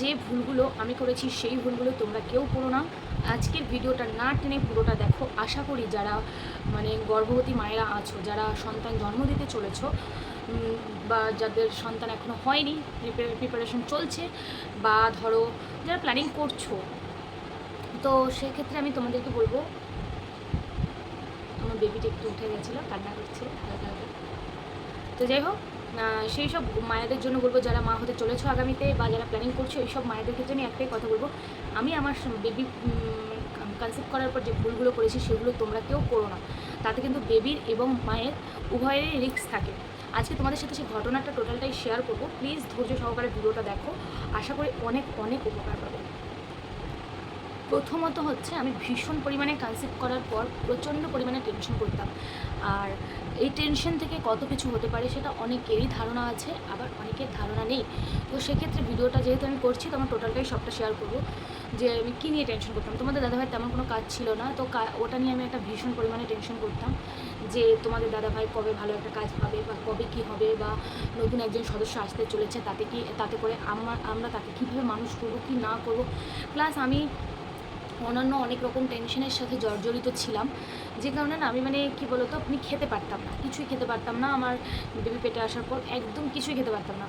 যে ভুলগুলো আমি করেছি, সেই ভুলগুলো তোমরা কেউ করো না। আজকের ভিডিওটা না টেনে পুরোটা দেখো। আশা করি যারা মানে গর্ভবতী মায়েরা আছো, যারা সন্তান জন্ম দিতে চলেছো বা যাদের সন্তান এখনও হয়নি প্রিপারেশন চলছে, বা ধরো, যারা প্ল্যানিং করছ, তো সেক্ষেত্রে আমি তোমাদেরকে বলব, আমার বেবিটা একটু উঠে গেছিল, কান্না করছে, হালকা হালকা। তো যাই হোক সেই সব মায়েদের জন্য বলব, যারা মা হতে চলেছো আগামীতে বা যারা প্ল্যানিং করছ, এই সব মায়েদের ক্ষেত্রে আমি একটাই কথা বলব। আমি আমার বেবি কনসেপ্ট করার পর যে ভুলগুলো করেছি, সেগুলো তোমরা কেউ করো না। তাতে কিন্তু বেবির এবং মায়ের উভয়েরই রিস্ক থাকে। আজকে তোমাদের সাথে সেই ঘটনাটা টোটালটাই শেয়ার করব। প্লিজ ধৈর্য সহকারে ভিডিওটা দেখো। আশা করি অনেক অনেক উপকার পাবে। প্রথমত হচ্ছে আমি ভীষণ পরিমাণে কনসেপ্ট করার পর প্রচণ্ড পরিমাণে টেনশন করতাম। আর এই টেনশন থেকে কত কিছু হতে পারে সেটা অনেকেরই ধারণা আছে, আবার অনেকের ধারণা নেই। তো সেক্ষেত্রে ভিডিওটা যেহেতু আমি করছি, তো আমার টোটালটাই সবটা শেয়ার করব। যে আমি কী নিয়ে টেনশন করতাম? তোমাদের দাদাভাই তেমন কোনো কাজ ছিল না, তো ওটা নিয়ে আমি একটা ভীষণ পরিমাণে টেনশন করতাম যে তোমাদের দাদাভাই কবে ভালো একটা কাজ পাবে বা কবে কী হবে বা নতুন একজন সদস্য আসতে চলেছে, তাতে কি তাতে করে আমরা আমরা তাকে কীভাবে মানুষ করব, কি না করব? প্লাস আমি অন্যান্য অনেক রকম টেনশনের সাথে জর্জরিত ছিলাম। যে কারণে না, আমি মানে কি বলতো আপনি খেতে পারতাম না, কিছুই খেতে পারতাম না। আমার বেবি পেটে আসার পর একদম কিছুই খেতে পারতাম না।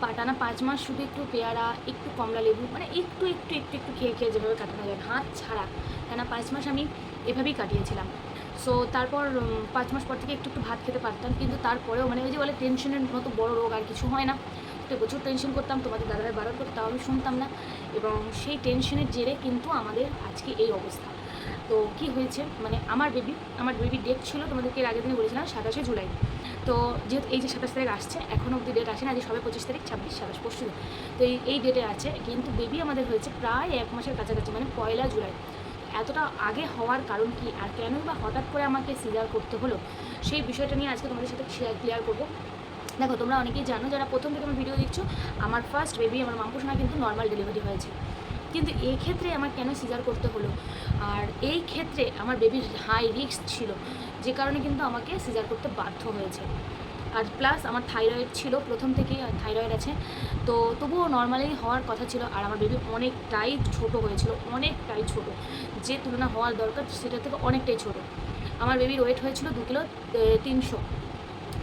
পা- টানা পাঁচ মাস শুধু একটু পেয়ারা, একটু কমলা লেবু মানে একটু একটু একটু একটু খেয়ে খেয়ে যেভাবে কাটানো যায়, হাত ছাড়া। টানা পাঁচ মাস আমি এভাবেই কাটিয়েছিলাম। সো তারপর পাঁচ মাস পর থেকে একটু একটু ভাত খেতে পারতাম। কিন্তু তারপরেও মানে ওই যে বলে টেনশনের মতো বড় রোগ আর কিছু হয় না। তো প্রচুর টেনশন করতাম, তোমাদের দাদাভাই বারণ করতো, তাও আমি শুনতাম না। এবং সেই টেনশনের জেরে কিন্তু আমাদের আজকে এই অবস্থা। তো কি হয়েছে? মানে আমার বেবি আমার বেবি ডেট ছিল তোমাদেরকে এর আগের দিনে বলেছিলাম সাতাশে জুলাই। তো যেহেতু এই যে সাতাশ তারিখ আসছে এখনও অবধি ডেট আসে না আজ সবে পঁচিশ তারিখ, ছাব্বিশ, সাতাশ, পরশু তো এই এই ডেটে আছে, কিন্তু বেবি আমাদের হয়েছে প্রায় এক মাসের কাছাকাছি মানে পয়লা জুলাই। এতটা আগে হওয়ার কারণ কি? আর কেনই বা হঠাৎ করে আমাকে সিজার করতে হলো? সেই বিষয়টা নিয়ে আজকে তোমাদের সাথে ক্লিয়ার করব। দেখো, তোমরা অনেকেই জানো যারা প্রথম থেকে আমার ভিডিও দেখছ, আমার ফার্স্ট বেবি আমার মাম্পুসোনা কিন্তু নর্মাল ডেলিভারি হয়েছে। কিন্তু এই ক্ষেত্রে আমার কেন সিজার করতে হলো? আর এই ক্ষেত্রে আমার বেবির হাই রিস্ক ছিল, যে কারণে কিন্তু আমাকে সিজার করতে বাধ্য হয়েছে। আর প্লাস আমার থাইরয়েড ছিল, প্রথম থেকেই থাইরয়েড আছে। তো তবুও নর্মালি হওয়ার কথা ছিল, আর আমার বেবি অনেকটাই ছোট হয়েছিল, অনেকটাই ছোট। যে তুলনা হওয়ার দরকার সেটা থেকে অনেকটাই ছোট। আমার বেবির ওয়েট হয়েছিল দু কিলো তিনশো।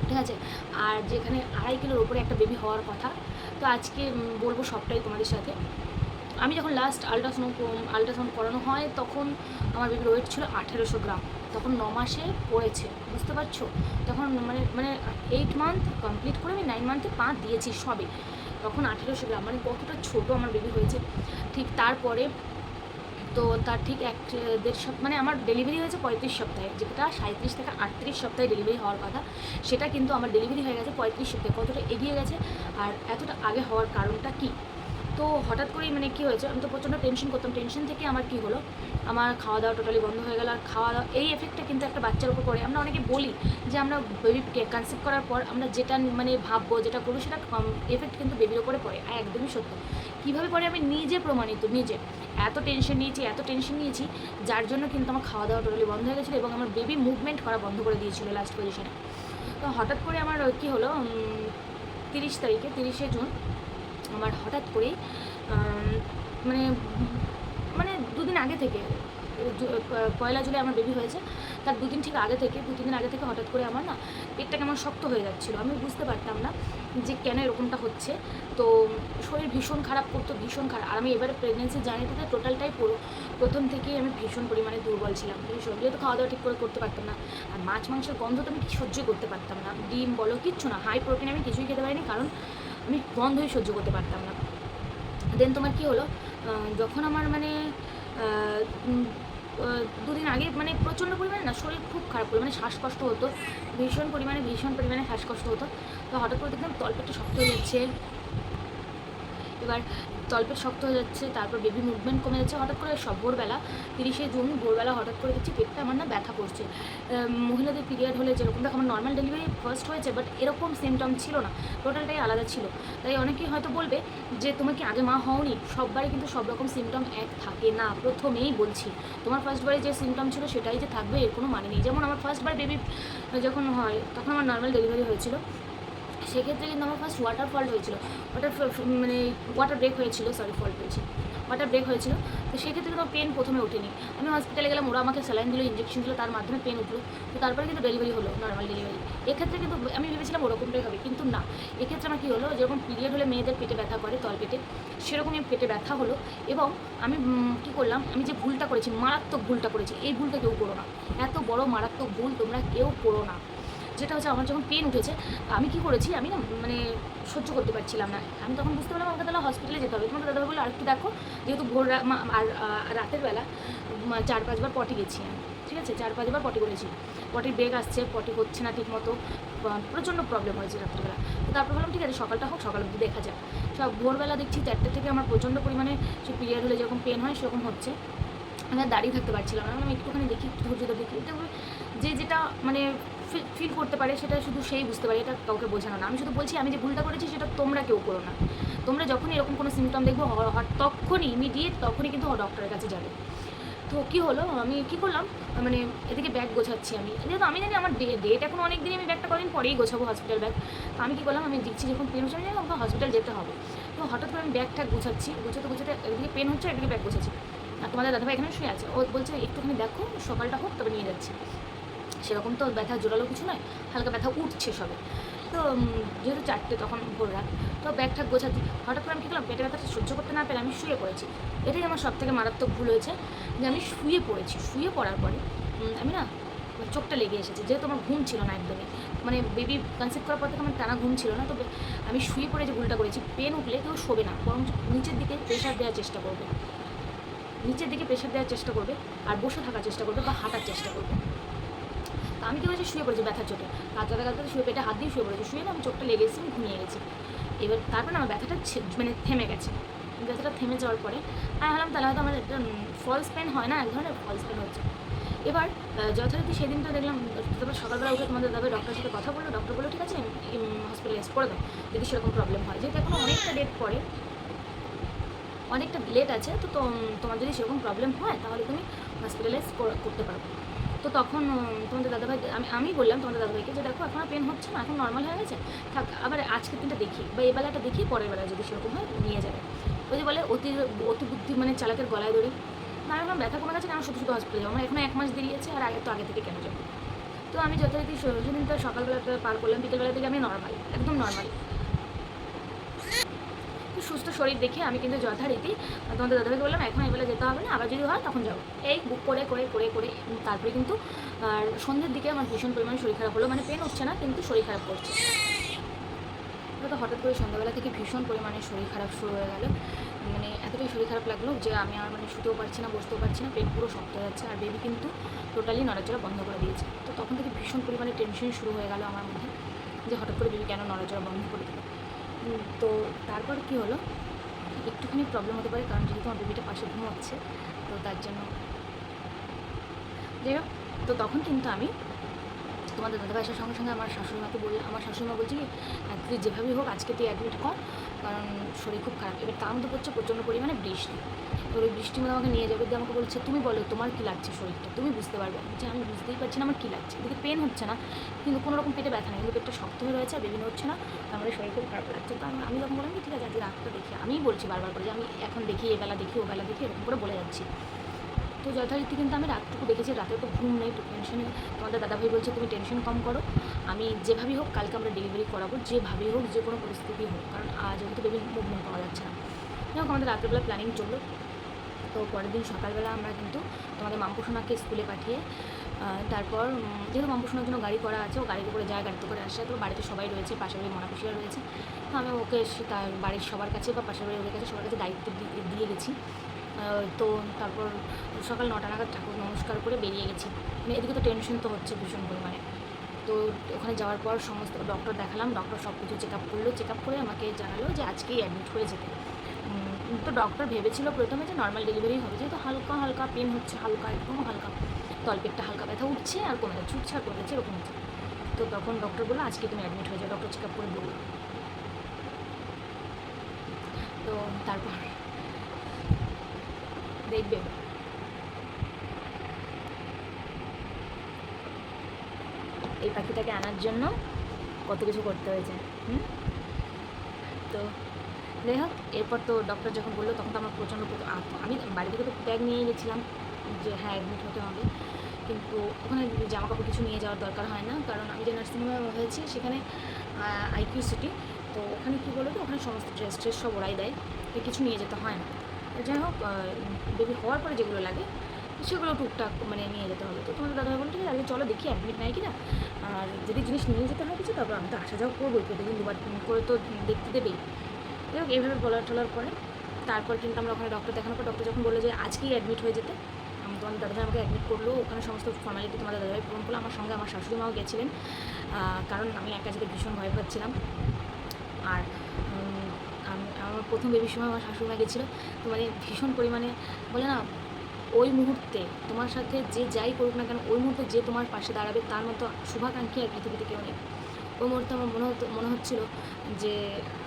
ঠিক আছে? আর যেখানে আড়াই কিলোর ওপরে একটা বেবি হওয়ার কথা, তো আজকে বলব সবটাই তোমাদের সাথে। আমি যখন লাস্ট আলট্রাসাউন্ড আলট্রাসাউন্ড করানো হয়, তখন আমার বেবির ওয়েট ছিল আঠেরোশো গ্রাম। তখন ন মাসে পড়েছে, বুঝতে পারছ? তখন মানে মানে এইট মান্থ কমপ্লিট করে আমি নাইন মান্থে পা দিয়েছি সবে। তখন আঠেরোশো গ্রাম মানে কতটা ছোটো আমার বেবি হয়েছে। ঠিক তারপরে তো তার ঠিক এক, দেড় সপ্তাহ মানে আমার ডেলিভারি হয়েছে পঁয়ত্রিশ সপ্তাহে, যেটা সাঁত্রিশ থেকে আটত্রিশ সপ্তাহে ডেলিভারি হওয়ার কথা। সেটা কিন্তু আমার ডেলিভারি হয়ে গেছে পঁয়ত্রিশ সপ্তাহে। কতটা এগিয়ে গেছে আর এতটা আগে হওয়ার কারণটা কি? তো হঠাৎ করেই মানে কী হয়েছে, আমি তো প্রচণ্ড টেনশন করতাম টেনশন থেকে আমার কী হলো? আমার খাওয়া দাওয়া টোটালি বন্ধ হয়ে গেল, আর খাওয়া দাওয়া এই এফেক্টটা কিন্তু একটা বাচ্চার উপর পড়ে। আমরা অনেকে বলি যে, আমরা বেবি কনসেপ্ট করার পর আমরা যেটা মানে ভাববো, যেটা করব, সেটা এফেক্ট কিন্তু বেবির ওপরে পড়ে, আর একদমই সত্য। কীভাবে পড়ে? আমি নিজে প্রমাণিত, নিজে। এত টেনশন নিয়েছি, এত টেনশন নিয়েছি, যার জন্য কিন্তু আমার খাওয়া দাওয়া টোটালি বন্ধ হয়ে গেছিল এবং আমার বেবি মুভমেন্ট করা বন্ধ করে দিয়েছিলো লাস্ট পজিশনে তো হঠাৎ করে আমার কী হলো তিরিশ তারিখে, তিরিশে জুন আমার হঠাৎ করেই মানে মানে দুদিন আগে থেকে পয়লা জুলাই আমার বেবি হয়েছে, তার দুদিন ঠিক আগে থেকে, দু তিন আগে থেকে হঠাৎ করে আমার না পেটটা কেমন শক্ত হয়ে যাচ্ছিল। আমি বুঝতে পারতাম না যে কেন এরকমটা হচ্ছে। তো শরীর ভীষণ খারাপ করতো ভীষণ খারাপ। আর আমি এবারে প্রেগনেন্সি জার্নিটাতে টোটালটাই পুরো, প্রথম থেকেই আমি ভীষণ পরিমাণে দুর্বল ছিলাম। ভীষণ যেহেতু খাওয়া দাওয়া ঠিক করে করতে পারতাম না। আর মাছ, মাংসের গন্ধ তো আমি সহ্য করতে পারতাম না। ডিম বলো, কিচ্ছু না। হাই প্রোটিন আমি কিছুই খেতে পারিনি, কারণ আমি গন্ধই সহ্য করতে পারতাম না। দেন তোমার কি হলো? যখন আমার মানে দুদিন আগে মানে প্রচণ্ড পরিমাণে না শরীর খুব খারাপ পরিমাণে শ্বাসকষ্ট হতো, ভীষণ পরিমাণে ভীষণ পরিমাণে শ্বাসকষ্ট হতো। তো হঠাৎ করে দেখলাম তলপেটটা শক্ত হয়ে যাচ্ছে। এবার তলপেট শক্ত হয়ে যাচ্ছে, তারপর বেবি মুভমেন্ট কমে যাচ্ছে। হঠাৎ করে সব ভোরবেলা তিরিশে জুন, ভোরবেলা হঠাৎ করে দেখছি পেটটা আমার না ব্যথা করছে। মহিলাদের পিরিয়ড হলে যেরকম, দেখো আমার নর্মাল ডেলিভারি ফার্স্ট হয়েছে বাট এরকম সিমটম ছিল না টোটালটাই আলাদা ছিল। তাই অনেকেই হয়তো বলবে যে, তোমার কি আগে মা হওনি? সববারই কিন্তু সব রকম সিমটম এক থাকে না, প্রথমেই বলছি। তোমার ফার্স্টবারে যে সিমটম ছিল, সেটাই যে থাকবে, এর কোনো মানে নেই। যেমন আমার ফার্স্টবার বেবি যখন হয়, তখন আমার নর্মাল ডেলিভারি হয়েছিল। সেক্ষেত্রে কিন্তু আমার ফার্স্ট ওয়াটার ফল্ট হয়েছিল। ওয়াটার মানে ওয়াটার ব্রেক হয়েছিল সরি ফল্ট হয়েছে। ওয়াটার ব্রেক হয়েছিল, তো সেক্ষেত্রে কিন্তু পেন প্রথমে ওঠেনি। আমি হসপিটালে গেলাম, ওরা আমাকে স্যালাইন দিল ইঞ্জেকশন দিল, তার মাধ্যমে পেন উঠল। তো তারপরে কিন্তু ডেলিভারি হলো নর্মাল ডেলিভারি এক্ষেত্রে কিন্তু আমি ভেবেছিলাম ওরকমটাই হবে, কিন্তু না। এক্ষেত্রে আমার কী হলো, যেরকম পিরিয়ড হলে মেয়েদের পেটে ব্যথা করে, তল পেটে, সেরকমই পেটে ব্যথা হলো। এবং আমি কী করলাম, আমি যে ভুলটা করেছি, মারাত্মক ভুলটা করেছি, এই ভুলটা কেউ করো না। এত বড় মারাত্মক ভুল তোমরা কেউ করো না। যেটা হচ্ছে আমার যখন পেন উঠেছে আমি কি করেছি, আমি না মানে সহ্য করতে পারছিলাম না। আমি তখন বুঝতে পারলাম আমাকে তাহলে হসপিটালে যেতে হবে। তোমার দাদা বলল আরেকটু দেখো, যেহেতু ভোর আর রাতের বেলা চার পাঁচবার পটি গেছি আমি, ঠিক আছে? চার পাঁচবার পটি করেছি। পটির বেগ আসছে পটি হচ্ছে না ঠিক মতো প্রচণ্ড প্রবলেম হয়েছে রাত্রিবেলা। তো তারপর বললাম ঠিক আছে, সকালটা হোক, সকাল অবধি দেখা যাক। সব ভোরবেলা দেখছি চারটে থেকে আমার প্রচণ্ড পরিমাণে সে পিরিয়ড হলে যেরকম পেন হয়, সেরকম হচ্ছে। আমি দাঁড়িয়ে থাকতে পারছিলাম না। আমি একটুখানি দেখি ধৈর্য ধরে দেখি, যে যেটা মানে ফিল করতে পারে, সেটা শুধু সেই বুঝতে পারে, এটা কাউকে বোঝানো না। আমি শুধু বলছি, আমি যে ভুলটা করেছি, সেটা তোমরা কেউ করো না। তোমরা যখনই এরকম কোনো সিমটম দেখব তখনই ইমিডিয়েট তখনই কিন্তু ডক্টরের কাছে যাবে। তো কী হলো, আমি কী করলাম মানে এদিকে ব্যাগ গোছাচ্ছি আমি। যেহেতু আমি জানি আমার ডেট এখন অনেক দিনই আমি ব্যাগটা কদিন পরেই গোছাবো হসপিটাল ব্যাগ তো আমি কী করলাম, আমি দিচ্ছি যখন পেন হচ্ছে, আমি আমাকে হসপিটাল যেতে হবে। তো হঠাৎ করে আমি ব্যাগ ট্যাগ গোছাচ্ছি, গোছাতে গোছাতে এদিকে পেন হচ্ছে, এদিকে ব্যাগ গোছাচ্ছি। আর তোমাদের দাদাভাই এখানে শুয়ে আছে। ও বলছে, একটুখানি দেখো, সকালটা হোক, তবে নিয়ে যাচ্ছি। সেরকম তো ব্যথা জোরালো কিছু নয়, হালকা ব্যথা উঠছে সবে। তো যেহেতু চারটে তখন ভোর রাত, তো ব্যাগ ঠাক গোছাচ্ছি। হঠাৎ করে আমি কী করলাম পেটে ব্যথাটা সহ্য করতে না পেরে আমি শুয়ে পড়েছি। এটাই আমার সব থেকে মারাত্মক ভুল হয়েছে যে আমি শুয়ে পড়েছি। শুয়ে পড়ার পরে আমি না মানে চোখটা লেগে এসেছে, যেহেতু আমার ঘুম ছিল না একদমই। মানে বেবি কনসেপ্ট করার পর থেকে আমার টানা ঘুম ছিল না, তবে আমি শুয়ে পড়ে যে ভুলটা করেছি, পেন উঠলে কেউ শোবে না, বরং নিচের দিকে প্রেশার দেওয়ার চেষ্টা করবে। নিচের দিকে প্রেশার দেওয়ার চেষ্টা করবে, আর বসে থাকার চেষ্টা করবে বা হাঁটার চেষ্টা করবে। তো আমি করেছি শুয়ে পড়েছি ব্যথার চোটে। কাঁদতে কাঁদতে শুয়ে পেটে হাত দিয়ে শুয়ে পড়েছি। শুয়ে না আমি চোখটা লেগে এসেছি আমি ঘুমিয়ে গেছি। এবার তারপর আমার ব্যথাটা মানে থেমে গেছে। ব্যথাটা থেমে যাওয়ার পরে আমি ভাবলাম তাহলে হয়তো আমার একটা ফলস পেন হয় না, এক ধরনের ফলস পেন হচ্ছে। এবার যথারীতি সেদিনটা দেখলাম, তারপর সকালবেলা উঠে তোমাদের দাদা ডক্টরের সাথে কথা বলল। ডক্টর বলল, ঠিক আছে হসপিটালাইজ করে দাও। যদি সেরকম প্রবলেম হয়। যেহেতু এখন অনেকটা ডেট পরে, অনেকটা লেট আছে, তো তোম- তোমার যদি সেরকম প্রবলেম হয়, তাহলে তুমি হসপিটালাইজ করতে পারো। তো তখন তোমাদের দাদাভাই, আমি আমি বললাম তোমাদের দাদাভাইকে যে দেখো, এখন পেন হচ্ছে না, এখন নর্মাল হয়ে গেছে, থাক, আবার আজকের দিনটা দেখি, বা এই বেলাটা দেখি, পরের বেলায় যদি সেরকম হয়, নিয়ে যাবে। ওই যে বলে অতি অতি বুদ্ধি মানে চালাকের গলায় দড়ি। না ভাবলাম ব্যথা কমে গেছে কেন শুধু শুধু হসপিটালে যাব? আমার এখনও এক মাস দেরি আছে, আর আগে, তো আগে থেকে কেন যাব? তো আমি যথারীতি স- সেদিনটা সকালবেলাটা পার করলাম বিকেলবেলা থেকে আমি নর্মাল একদম নর্মাল তো সুস্থ শরীর দেখে আমি কিন্তু যথারীতি তোমাদের দাদাভাইকে বললাম, এখন এবেলা যেতে হবে না, আবার যদি হয় তখন যাব এই বুক করে করে করে করে তারপরে কিন্তু আর সন্ধ্যের দিকে আমার ভীষণ পরিমাণে শরীর খারাপ হলো। মানে পেন হচ্ছে না, কিন্তু শরীর খারাপ করছে। তো হঠাৎ করে সন্ধ্যাবেলা থেকে ভীষণ পরিমাণে শরীর খারাপ শুরু হয়ে গেল। মানে এতটাই শরীর খারাপ লাগল যে আমি আর মানে শুতেও পারছি না, বসতেও পারছি না, পেট পুরো শক্ত যাচ্ছে আর বেবি কিন্তু টোটালি নড়াচড়া বন্ধ করে দিয়েছে। তো তখন থেকে ভীষণ পরিমাণে টেনশন শুরু হয়ে গেল আমার মধ্যে যে হঠাৎ করে বেবি কেন নড়াচড়া বন্ধ করে দিল? তো তারপর কি হলো? একটুখানি প্রবলেম হতে পারে, কারণ যেহেতু আমার বেবিটা পাশে ঘুমোচ্ছে, তো তার জন্য যাই তো তখন কিন্তু আমি তোমাদের দাদা আসার সঙ্গে সঙ্গে আমার শাশুড়িমাকে বললাম আমার শাশুড়িমা বলছে কি "আহ, তুই যেভাবেই হোক আজকে তুই অ্যাডমিট কর কারণ শরীর খুব খারাপ। এবার তার মধ্যে পড়ছে প্রচণ্ড পরিমাণে বৃষ্টি। এবার ওই বৃষ্টির মধ্যে আমাকে নিয়ে যাবে দিয়ে আমাকে বলছে তুমি বলো তোমার কী লাগছে শরীরটা? তুমি বুঝতে পারবে? যে আমি বুঝতেই পারছি না আমার কী লাগছে? এদিকে পেন হচ্ছে না কিন্তু কোনো রকম পেটে ব্যথা নেই কিন্তু পেটটা শক্ত হয়ে রয়েছে বিভিন্ন হচ্ছে না তার মধ্যে শরীর খুব খারাপ লাগছে। তো আমি তখন বললাম ঠিক আছে আজকে রাতটা দেখি। আমিই বলছি বারবার করে যে আমি এখন দেখি এবেলা দেখি ওবেলা দেখি এরকম করে বলে যাচ্ছি। তো যথারীতি কিন্তু আমি রাতটুকু দেখেছি রাতে তো ঘুম নেই, তো টেনশনে তোমাদের দাদাভাই বলছে, তুমি টেনশন কম করো। আমি যেভাবেই হোক কালকে আমরা ডেলিভারি করাবো, যেভাবেই হোক, যে কোনো পরিস্থিতি হোক, কারণ আজ যেহেতু বেবি মুভমেন্ট পাওয়া যাচ্ছে না। যাই হোক, আমাদের রাত্রেবেলা প্ল্যানিং চলল। তো পরের দিন সকালবেলা আমরা কিন্তু তোমাদের মাম্পুসোনাকে স্কুলে পাঠিয়ে তারপর যেহেতু মাম্পুসোনার জন্য গাড়ি করা আছে, ও গাড়িতে করে যায়, গাড়িতে করে আসে, তো বাড়িতে সবাই রয়েছে পাশের বাড়ি মনাপিসিয়া রয়েছে। তো আমি ওকে তার বাড়ির সবার কাছে বা পাশের বাড়ির ওদের কাছে, সবার কাছে দায়িত্ব দিয়ে গেছি। তো তারপর সকাল নটা নাগাদ ঠাকুর নমস্কার করে বেরিয়ে গেছি। মানে এদিকে তো টেনশন তো হচ্ছে ভীষণ পরিমাণে। তো ওখানে যাওয়ার পর সমস্ত ডক্টর দেখালাম ডক্টর সব কিছু চেক আপ করল চেক আপ করে আমাকে জানালো যে আজকেই অ্যাডমিট হয়ে যেতে। তো ডক্টর ভেবেছিল প্রথমে যে নর্মাল ডেলিভারি হবে, যেহেতু হালকা হালকা পেন হচ্ছে, হালকা একদম হালকা। তলপেটটা হালকা ব্যথা উঠছে, আর কমে যাচ্ছে উঠছে আর কমে যাচ্ছে এরকম হচ্ছে। তো তখন ডক্টর বলল, আজকে তুমি অ্যাডমিট হয়ে যাও ডক্টর চেক আপ করে বলল তো তারপর দেখবে। এই পাখিটাকে আনার জন্য কত কিছু করতে হয়েছে, হুম? তো যাই হোক, এরপর তো ডক্টর যখন বলল, তখন তো আমার প্রচণ্ড আমি বাড়ি থেকে তো ব্যাগ নিয়ে গেছিলাম যে হ্যাঁ অ্যাডমিট হতে হবে। কিন্তু ওখানে জামা কাপড় কিছু নিয়ে যাওয়ার দরকার হয় না, কারণ আমি যে নার্সিংহোমে হয়েছি সেখানে আইকিউ সিটি তো ওখানে কী বলো তো ওখানে সমস্ত ড্রেস ট্রেস সব ওরাই দেয় কিছু নিয়ে যেতে হয় না। যাই হোক বেবি হওয়ার পরে যেগুলো লাগে, সেগুলো টুকটাক মানে নিয়ে যেতে হবে। তো তোমাদের দাদা বলতে আগে চলো দেখি অ্যাডমিট নাই কিনা? আর যদি জিনিস নিয়ে যেতে হয় কিছু, তারপর আমি তো আসা যাওয়া করবোই, প্রতিদিন দুবার করে তো দেখতে দেবেই। যাই হোক, এইভাবে বলার টলার পরে, তারপর কিন্তু আমরা ওখানে ডক্টর দেখানোর পর ডক্টর যখন বলল যে, আজকেই অ্যাডমিট হয়ে যেতে, আমি তোমাদের দাদাভাই আমাকে অ্যাডমিট করল। ওখানে সমস্ত ফর্মালিটি তোমাদের দাদাভাই পূরণ করল। আমার সঙ্গে আমার শাশুড়ি মাও গেছিলেন কারণ আমি একা যেতে ভীষণ ভয় পাচ্ছিলাম। আর প্রথম বেবির সময় আমার শাশুড়ি মা গেছিল, তো মানে ভীষণ পরিমাণে বলে না, ওই মুহূর্তে তোমার সাথে যে যাই করুক না কেন, ওই মুহূর্তে যে তোমার পাশে দাঁড়াবে তার মতো শুভাকাঙ্ক্ষী আর পৃথিবীতে কেউ নেই। ওই মুহূর্তে আমার মনে হতো, মনে হচ্ছিল যে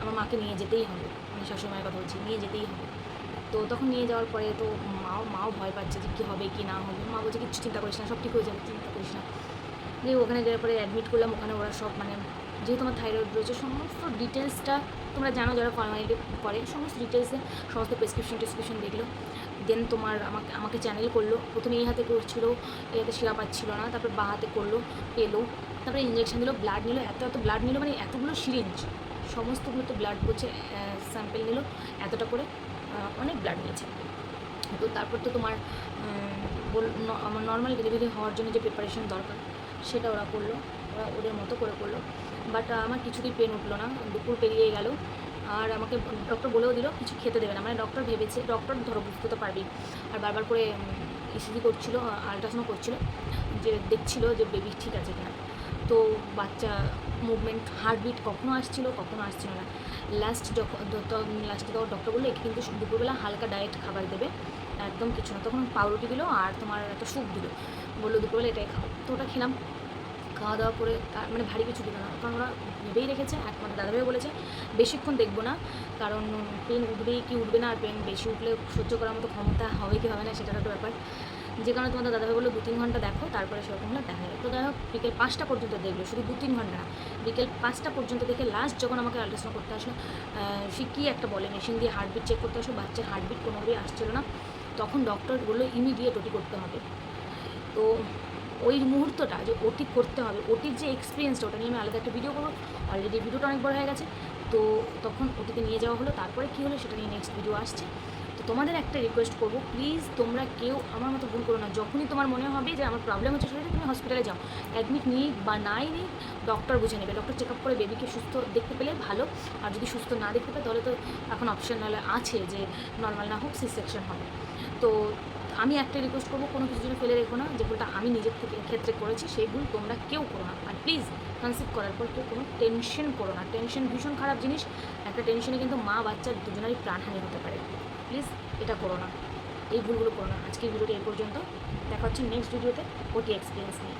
আমার মাকে নিয়ে যেতেই হবে মানে শাশুড়ি মায়ের কথা বলছি, নিয়ে যেতেই হবে। তো তখন নিয়ে যাওয়ার পরে তো মাও মাও ভয় পাচ্ছে যে কী হবে, কী না হবে। মা বলছে, কিচ্ছু চিন্তা করিস না, সব ঠিক হয়ে যাবে, চিন্তা করিস না। দিয়ে ওখানে যাওয়ার পরে অ্যাডমিট করলাম, ওখানে ওরা সব মানে যেহেতু আমার থাইরয়েড রয়েছে, সমস্ত ডিটেলসটা তোমরা জানো যারা ফর্মালিটি করে সমস্ত ডিটেলসে সমস্ত প্রেসক্রিপশন টেসক্রিপশন দেখল। দেন তোমার আমাকে আমাকে চ্যানেল করল। প্রথমে এই হাতে করছিল, এই হাতে শিরা পাচ্ছিল না, তারপর বা হাতে করল, পেল, তারপরে ইঞ্জেকশন দিলো ব্লাড নিল, এত এত ব্লাড নিল মানে এতগুলো সিরিঞ্জ সমস্তগুলো তো ব্লাড বলছে স্যাম্পেল নিল, এতটা করে অনেক ব্লাড নিয়েছে। তো তারপর তো তোমার আমার নর্মাল ডেলিভারি হওয়ার জন্য যে প্রিপারেশন দরকার, সেটা ওরা করল। ওদের মতো করে করল। বাট আমার কিছুতেই পেন উঠল না। দুপুর পেরিয়ে গেল। আর আমাকে ডক্টর বলেও দিল, কিছু খেতে দেবে না। মানে ডক্টর ভেবেছে ডক্টর ধরো বুঝতে তো পারবেই। আর বারবার করে ইসিজি করছিল আলট্রাসাউন্ড করছিল, যে দেখছিল যে বেবি ঠিক আছে কিনা। তো বাচ্চা মুভমেন্ট হার্টবিট কখনো আসছিল কখনো আসছিল না। লাস্ট যখন লাস্টে তখন ডক্টর বলল, একে কিন্তু দুপুরবেলা হালকা ডায়েট খাবার দেবে। একদম কিছু না। তখন পাউরুটি দিল আর তোমার একটা স্যুপ দিল। বলল, দুপুরবেলা এটাই খাও। তো ওটা খেলাম। খাওয়া দাওয়া করে মানে ভারী কিছু দিল না। কারণ ওরা ভেবেই রেখেছে একমাত্র দাদাভাই বলেছে, বেশিক্ষণ দেখব না। কারণ পেন উঠবেই কি উঠবে না, আর পেন বেশি উঠলে সহ্য করার মতো ক্ষমতা হবে কি হবে না, সেটার একটা ব্যাপার। যে কারণে তোমাদের দাদাভাই বলল দু তিন ঘণ্টা দেখো, তারপরে সেরকম হলে দেখা যাবে। তো যাই হোক, বিকেল পাঁচটা পর্যন্ত দেখল, শুধু দু তিন ঘণ্টা না, বিকেল পাঁচটা পর্যন্ত দেখে লাস্ট যখন আমাকে আল্ট্রাসাউন্ড করতে আসলো সে কী একটা বলে মেশিন দিয়ে হার্টবিট চেক করতে আসলো, বাচ্চার হার্টবিট কোনোভাবেই আসছিল না। তখন ডক্টর বলল ইমিডিয়েট ওটি করতে হবে। তো ওই মুহূর্তটা যে ওটি করতে হবে ওটির যে এক্সপিরিয়েন্সটা ওটা নিয়ে আমি আলাদা একটা ভিডিও করব। অলরেডি ভিডিওটা অনেক বড় হয়ে গেছে। তো তখন ওটিতে নিয়ে যাওয়া হলো। তারপরে কী হলো সেটা নিয়ে নেক্সট ভিডিও আসছে। তো তোমাদের একটা রিকোয়েস্ট করব প্লিজ তোমরা কেউ আমার মতো ভুল করো না। যখনই তোমার মনে হবে যে আমার প্রবলেম হচ্ছে শরীরে তুমি হসপিটালে যাও। অ্যাডমিট নিই বা নাই নিই ডক্টর বুঝে নেবে। ডক্টর চেক আপ করে বেবিকে সুস্থ দেখতে পেলে ভালো। আর যদি সুস্থ না দেখতে পায়, তাহলে তো এখন অপশনাল আছে যে নর্মাল না হোক সি সেকশন হবে। তো আমি একটা রিকোয়েস্ট করব, কোনো কিছু জন্য ফেলে রেখো না। যে ভুলটা আমি নিজের থেকে, ক্ষেত্রে করেছি, সেই ভুল তোমরা কেউ করো না। আর প্লিজ কনসিভ করার পর কেউ কোনো টেনশন করো না। টেনশন ভীষণ খারাপ জিনিস। একটা টেনশনে কিন্তু মা বাচ্চার দুজনেরই প্রাণহানি হতে পারে। প্লিজ এটা করো না। এই ভুলগুলো করো না। আজকের ভিডিওটি এই পর্যন্ত। দেখা হচ্ছে নেক্সট ভিডিওতে ওটি এক্সপিরিয়েন্স নিয়ে।